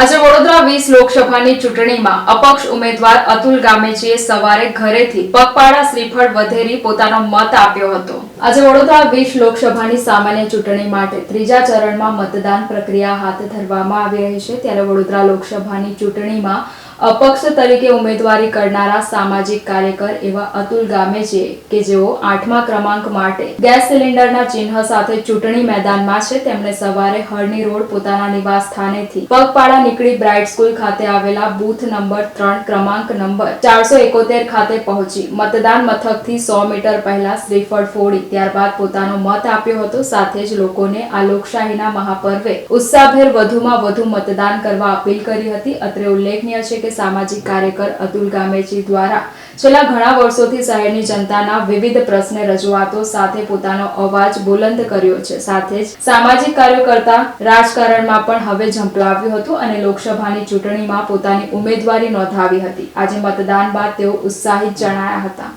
આજે વડોદરા વીસ લોકસભાની ચૂંટણીમાં અપક્ષ ઉમેદવાર અતુલ ગામેજીએ સવારે ઘરેથી પગપાળા શ્રીફળ વધેરી પોતાનો મત આપ્યો હતો. આજે વડોદરા વીસ લોકસભાની સામાન્ય ચૂંટણી માટે ત્રીજા ચરણમાં મતદાન પ્રક્રિયા હાથ ધરવામાં આવી રહી છે. ત્યારે વડોદરા લોકસભાની ચૂંટણીમાં અપક્ષ તરીકે ઉમેદવારી કરનારા સામાજિક કાર્યકર એવા અતુલ ગામેચીએ કે જેઓ આઠમા ક્રમાંક માટે ગેસ સિલિન્ડરના ચિહ્ન સાથે ચૂંટણી મેદાનમાં છે, તેમણે સવારે હરણી રોડ પોતાના નિવાસ સ્થાનેથી પગપાળા નીકળી બ્રાઇટ સ્કૂલ ખાતે આવેલા બૂથ નંબર ત્રણ ક્રમાંક નંબર ચારસો એકોતેર ખાતે પહોંચી. મતદાન મથકથી સો મીટર પહેલા શ્રીફળ ફોડી ત્યારબાદ પોતાનો મત આપ્યો હતો. સાથે જ લોકોને આ લોકશાહીના મહાપર્વે ઉત્સાહભેર વધુમાં વધુ મતદાન કરવા અપીલ કરી હતી. અત્રે ઉલ્લેખનીય છે કે સામાજિક કાર્યકર અતુલ ગામેજી દ્વારા છેલ્લા ઘણા વર્ષોથી શહેરની જનતાના વિવિધ પ્રશ્ન રજૂઆતો સાથે પોતાનો અવાજ બુલંદ કર્યો છે. સાથે જ સામાજિક કાર્યો કરતા રાજકારણમાં પણ હવે ઝંપલાવ્યું હતું અને લોકસભાની ચૂંટણીમાં પોતાની ઉમેદવારી નોંધાવી હતી. આજે મતદાન બાદ તેઓ ઉત્સાહિત જણાયા હતા.